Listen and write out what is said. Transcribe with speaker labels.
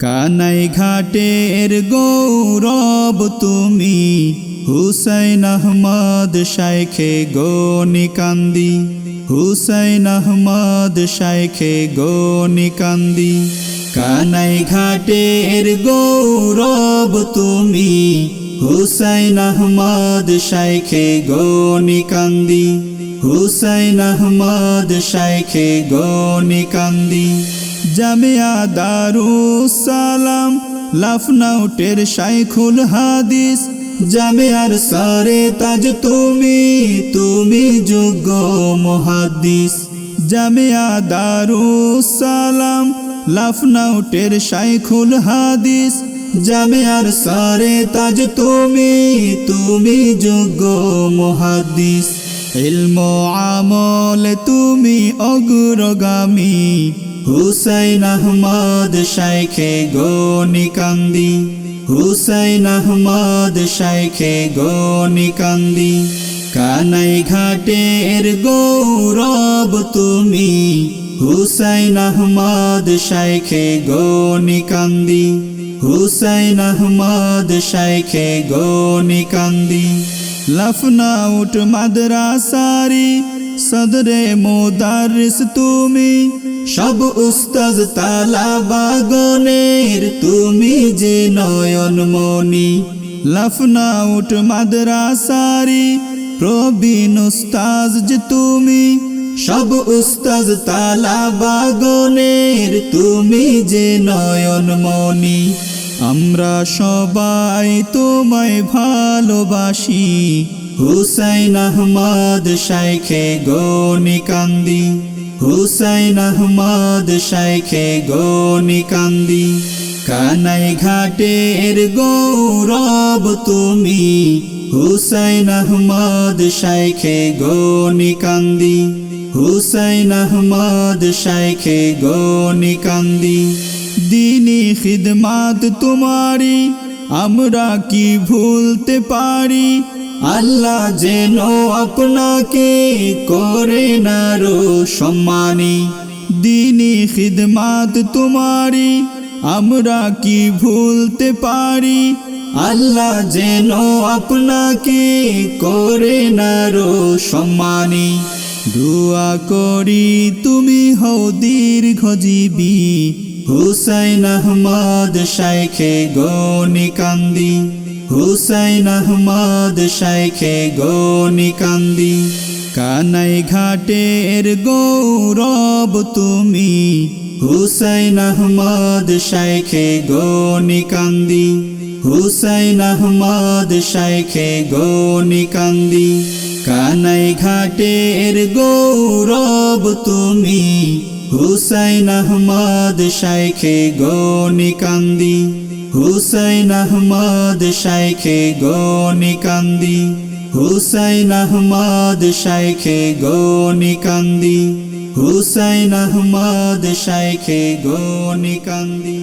Speaker 1: কানাই ঘাটের গৌরব তুমি। হুসাইন আহমদ শাইখে গনিকান্দি। হুসাইন আহমদ শাইখে গনিকান্দি। কানাই ঘাটের গৌরব তুমি। হুসাইন আহমদ শাইখে গনিকান্দি। হুসাইন আহমদ শাইখে গনিকান্দি। জামিয়া দারুস সালাম লাফনাউটের শাইখুল হাদিস, জামিয়ার সারে তাজ তুমি তুমি যোগ্য মহাদিস জামিয়া দারুস সালাম লাফনাউটের শাইখুল হাদিস, জামিয়ার সারে তাজ তুমি তুমি যোগ্য মহাদিস ইলম আমল তুমি অগ্রগামী। হুসাইন আহমদ শাইখে গনিকান্দি হুসাইন আহমদ শাইখে গনিকান্দি কানাই ঘাটের গৌরব তুমি। হুসাইন আহমদ শাইখে গনিকান্দি হুসাইন আহমদ শাইখে গনিকান্দি লফনাউট মাদ্রাসারি সদরে মোদারিস তুমি সব উস্তাজ তালা বাগনের তুমি যে নয়ন মনি লফনাউট মাদ্রাসারি প্রবীণ উস্তাজ যে তুমি সব উস্তাজ তালা বাগনের তুমি যে নয়ন মনি আমরা সবাই তোমায় ভালোবাসি। হুসাইন আহমদ শাইখে গনিকান্দি হুসাইন আহমদ শাইখে গনিকান্দি কানাই ঘাটের গৌরব তুমি। হুসাইন আহমদ শাইখে গনিকান্দি হুসাইন আহমদ শাইখে গনিকান্দি দিনী খিদমাত তোমারি, আমরা কি ভুলতে পারি? আল্লাহ যেন আপনাকে করে নারো সম্মানী। দিনী খিদমাত তোমারি, আমরা কি ভুলতে পারি? আল্লাহ যেন আপনাকে করে নারো সম্মানী। দোয়া করি তুমি হও দীর্ঘজীবী হুসাইন আহমদ শাইখে গনিকান্দি হুসাইন আহমদ শাইখে গনিকান্দি কানাই ঘাটের গৌরব তুমি। হুসাইন আহমদ শাইখে গনিকান্দি হুসাইন আহমদ শাইখে গনিকান্দি কানাই ঘাটের গৌরব তুমি। হুসাইন আহমদ শাইখে গনিকান্দি হুসাইন আহমদ শাইখে গনিকান্দি হুসাইন আহমদ শাইখে গনিকান্দি হুসাইন আহমদ শাইখে গনিকান্দি